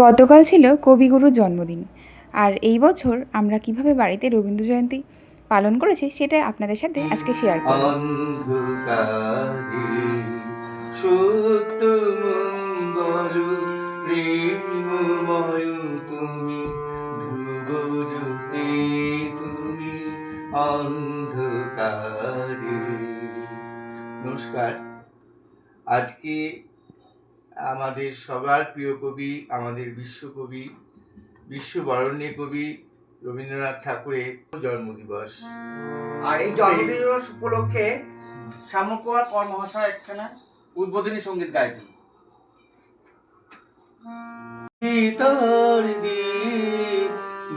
গতকাল ছিল কবিগুরুর জন্মদিন। আর এই বছর আমরা কীভাবে বাড়িতে রবীন্দ্র জয়ন্তী পালন করেছি সেটা আপনাদের সাথে আজকে শেয়ার নমস্কার। আজকে আমাদের সবার প্রিয় কবি আমাদের বিশ্বকবি বিশ্ববরণ্য কবি রবীন্দ্রনাথ ঠাকুরের জন্মদিবস। আর এই জন্মদিবস উপলক্ষে শ্যামকুমার কর মহাশয় একখানা উদ্বোধনী সংগীত গাইছেন। ভিতর দিয়ে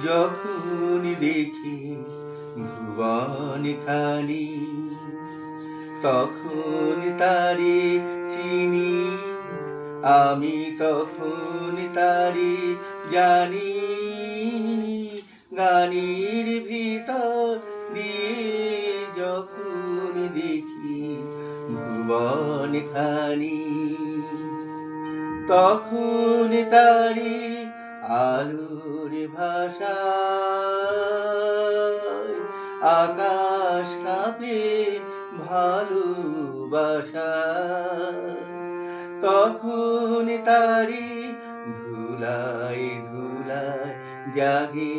যখন দেখি ভুবন খানি তখন তারে চিনি আমি তখন তারি জানি, গানির ভিতর দিয়ে যখন দেখি ভুবন খানি। তখন তারি আলোর ভাষা আকাশ কাঁপে ভালোবাসা। তখন তারি ধুলাই ধুলাই জাগে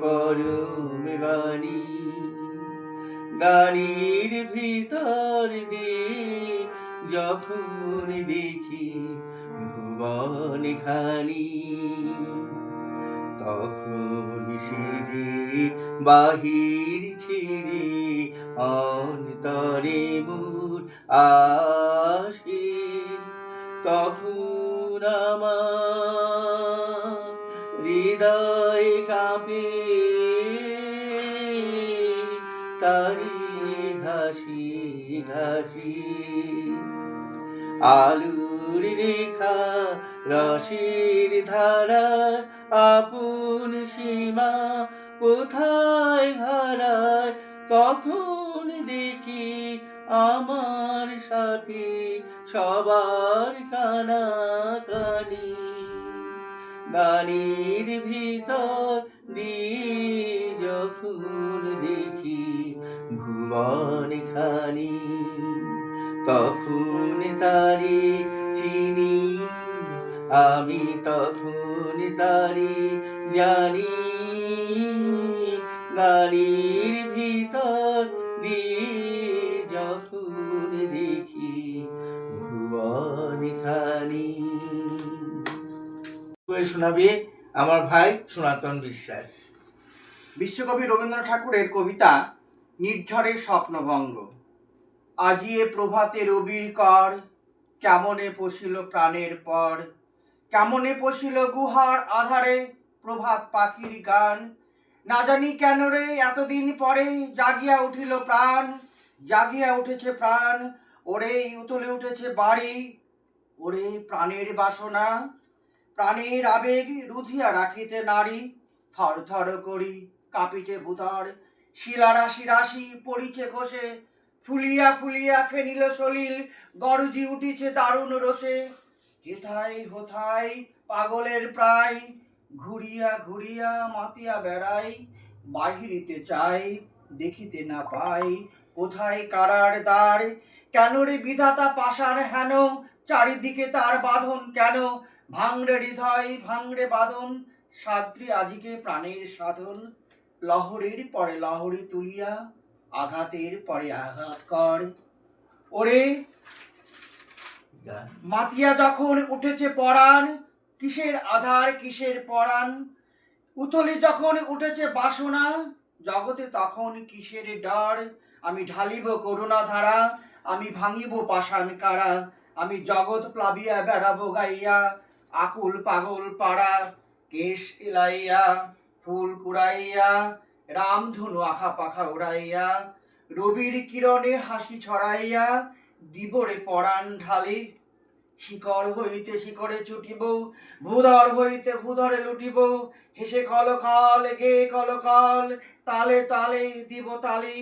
পরম বাণী। গাড়ির ভিতর দিয়ে যখন দেখি ভুবন খানি তখন সে বাহির ছেড়ে অন্তরে মোর আসে তখন হৃদয় কাঁপে, তারি ঘাসি ঘাসি। আলুর রেখা রসের ধারা, আপন সীমা কোথায় হারায়? তখন দেখি আমার সাথে সবার কানা কানি গানির ভিতর দিয়ে যখন দেখি ভুবন খানি। তখন তারি চিনি, আমি তখন তারি জানি। গানির ভিতর দিয়ে করে শোনাবে, আমার ভাই সনাতন বিশ্বাস। বিশ্বকবি রবীন্দ্রনাথ ঠাকুরের কবিতা নির্ঝরের স্বপ্নভঙ্গ। আজিয়ে প্রভাতে রবির কর, কেমনে পশিল প্রাণের পর? কেমনে পশিল গুহার আধারে প্রভাত পাখির গান? না জানি কেন রে, এতদিন পরে জাগিয়া উঠিল প্রাণ, জাগিয়া উঠেছে প্রাণ। ওরে, উতলে উঠেছে বাড়ি, ওরে প্রাণের বাসনা। প্রাণের আবেগ রুধিয়া রাখিতে নারী, থর থর করি কাঁপিতে ভূতর। শিলা রাশি রাশি পড়িছে ঘষে, ফুলিয়া ফুলিয়া ফেনিল সলিল, গরজি উঠিছে দারুণ রসে হেথায় হোথায় পাগলের প্রায়, ঘুরিয়া ঘুরিয়া মাতিয়া বেড়াই, বাহিরিতে চাই, দেখিতে না পাই, কোথায় কারার দ্বার? কেন রে বিধাতা পাশার হেন? চারিদিকে তার বাঁধন কেন? ভাঙড়ে হৃদয়, ভাঙড়ে বাঁধন সাদ্রি আজিকে প্রাণের সাধন। লহরীর পরে লহরী তুলিয়া, আঘাতের পরে আঘাত কর। ওরে, মাতিয়া যখন উঠেছে পরাণ, কিসের আধার, কিসের পরাণ? উথলি যখন উঠেছে বাসনা, জগতে তখন কিসের ডর? আমি ঢালিব করুণা ধারা, আমি ভাঙিব পাষাণ কারা? আমি জগৎ প্লাবিয়া বেড়াবো গাইয়া আকুল পাগল পাড়া, কেশ এলাইয়া, ফুল কুড়াইয়া রামধনু আখা পাখা উড়াইয়া, রবির কিরণে হাসি ছড়াইয়া, দিবরে পরাণ ঢালি। শিকড় হইতে শিকড়ে ছুটিব, ভূধর হইতে ভূধরে লুটিব, হেসে কলকাল গে কলকাল তালে তালে দিব তালি।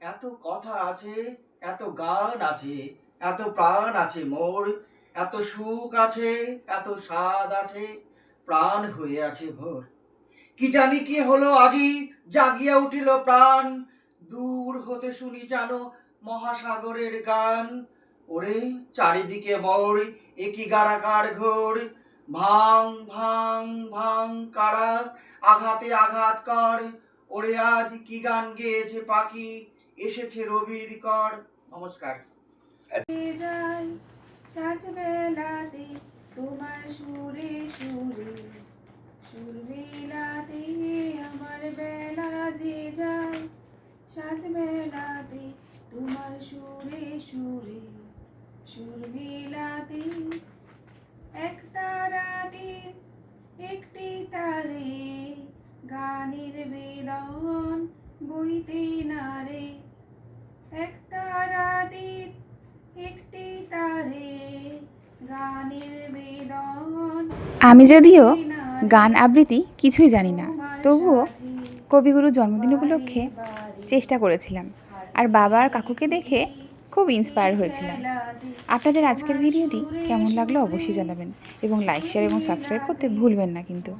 এত কথা আছে, এত গান আছে, এত প্রাণ আছে মোর। এত সুখ আছে, এত স্বাদ আছে, প্রাণ হয়ে আছে ভোর। কি জানি কি হলো আজি, জাগিয়া উঠিল প্রাণ। দূর হতে শুনি জানো মহাসাগরের গান। ওরে, চারিদিকে মোর একই গারাকার ঘোর। ভাং ভাং ভাং, কারা, আঘাতে আঘাত কর। ওরে, আজ কি গান গেয়েছে পাখি, এসেছে রবির কর। নমস্কার। যাই সাজ বেলাতে তোমার সুরে সুর। আমি যদিও গান আবৃত্তি কিছুই জানি না, তবুও কবিগুরু জন্মদিন উপলক্ষে চেষ্টা করেছিলাম। আর বাবার কাকুকে দেখে খুব ইন্সপায়ার হয়েছিলাম। আপনাদের আজকের ভিডিওটি কেমন লাগল অবশ্যই জানাবেন এবং লাইক শেয়ার এবং সাবস্ক্রাইব করতে ভুলবেন না কিন্তু।